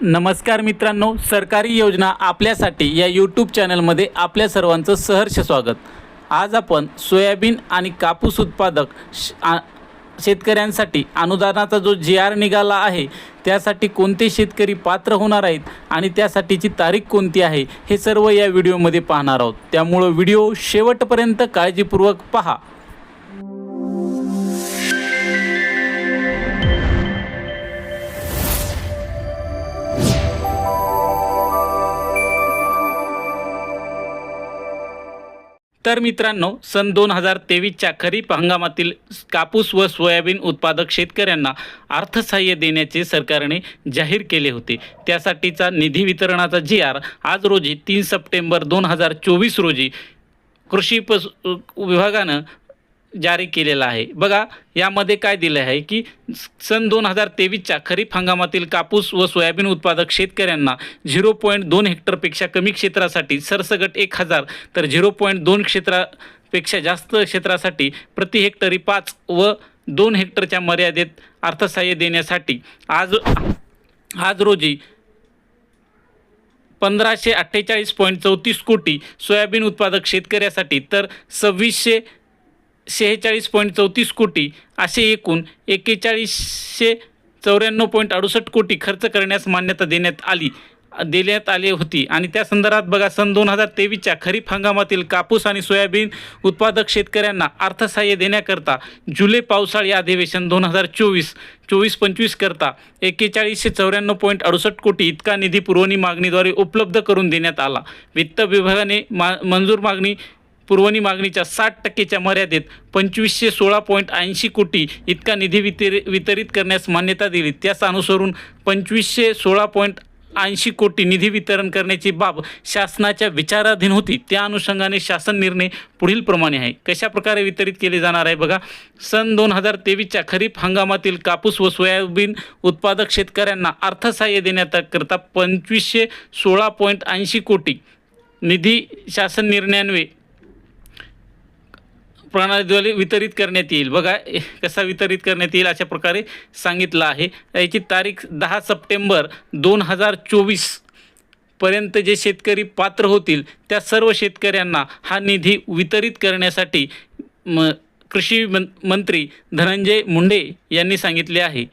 नमस्कार मित्रांनो सरकारी योजना आपल्यासाठी या यूट्यूब चॅनलमध्ये आपल्या सर्वांचं सहर्ष स्वागत. आज आपण सोयाबीन आणि कापूस उत्पादक श आ- शेतकऱ्यांसाठी अनुदानाचा जो जी आर निघाला आहे त्यासाठी कोणते शेतकरी पात्र होणार आहेत आणि त्यासाठीची तारीख कोणती आहे हे सर्व या व्हिडिओमध्ये पाहणार आहोत. त्यामुळं व्हिडिओ शेवटपर्यंत काळजीपूर्वक पहा. तर मित्रांनो सन दोन हजार तेवीसच्या खरीप हंगामातील कापूस व सोयाबीन उत्पादक शेतकऱ्यांना अर्थसहाय्य देण्याचे सरकारने जाहीर केले होते. त्यासाठीचा निधी वितरणाचा जी आर आज रोजी तीन सप्टेंबर दोन हजार चोवीस रोजी कृषी पस विभागानं जारी केलेला आहे. बघा यामध्ये काय दिलं आहे की सन दोन हजार तेवीसच्या खरीप हंगामातील कापूस व सोयाबीन उत्पादक शेतकऱ्यांना झिरो पॉईंट दोन हेक्टरपेक्षा कमी क्षेत्रासाठी सरसगट एक हजार तर झिरो पॉईंट दोन क्षेत्रापेक्षा जास्त क्षेत्रासाठी प्रति हेक्टरी पाच व दोन हेक्टरच्या मर्यादेत अर्थसहाय्य देण्यासाठी आज आज रोजी पंधराशे अठ्ठेचाळीस पॉईंट चौतीस कोटी सोयाबीन उत्पादक शेतकऱ्यासाठी तर सव्वीसशे शेहेचाळीस पॉईंट चौतीस कोटी असे एकूण एक्केचाळीसशे चौऱ्याण्णव पॉईंट अडुसष्ट कोटी खर्च करण्यास मान्यता देण्यात आली देण्यात आली होती. आणि त्या संदर्भात बघा सन दोन हजार तेवीसच्या खरीप हंगामातील कापूस आणि सोयाबीन उत्पादक शेतकऱ्यांना अर्थसहाय्य देण्याकरता जुलै पावसाळी अधिवेशन दोन हजार चोवीस चोवीस पंचवीस करता एक्केचाळीसशे चौऱ्याण्णव पॉईंट अडुसष्ट कोटी इतका निधी पुरवणी मागणीद्वारे उपलब्ध करून देण्यात आला. वित्त विभागाने मा मंजूर मागणी पुरवणी मागणीच्या साठ टक्केच्या मर्यादेत पंचवीसशे सोळा पॉईंट ऐंशी कोटी इतका निधी वितरि वितरित करण्यास मान्यता दिली. त्यास अनुसरून पंचवीसशे सोळा पॉईंट ऐंशी कोटी निधी वितरण करण्याची बाब शासनाच्या विचाराधीन होती. त्या अनुषंगाने शासन निर्णय पुढील प्रमाणे आहे. कशा प्रकारे वितरित केले जाणार आहे बघा. सन दोन हजार तेवीसच्या खरीप हंगामातील कापूस व सोयाबीन उत्पादक शेतकऱ्यांना अर्थसहाय्य देण्याकरता पंचवीसशे सोळा पॉईंट ऐंशी कोटी निधी शासन निर्णयान्वये प्रणालीद्वारे वितरित करण्यात येईल. बघा कसा वितरित करण्यात येईल अशा प्रकारे सांगितलं आहे. याची तारीख दहा सप्टेंबर दोन हजार चोवीसपर्यंत जे शेतकरी पात्र होतील त्या सर्व शेतकऱ्यांना हा निधी वितरित करण्यासाठी म कृषी मंत्री धनंजय मुंडे यांनी सांगितले आहे.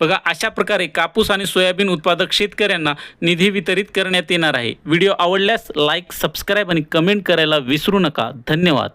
बघा अशा प्रकारे कापूस आणि सोयाबीन उत्पादक शेतकऱ्यांना निधी वितरित करण्यात येणार आहे. व्हिडिओ आवडल्यास लाईक सबस्क्राईब आणि कमेंट करायला विसरू नका. धन्यवाद.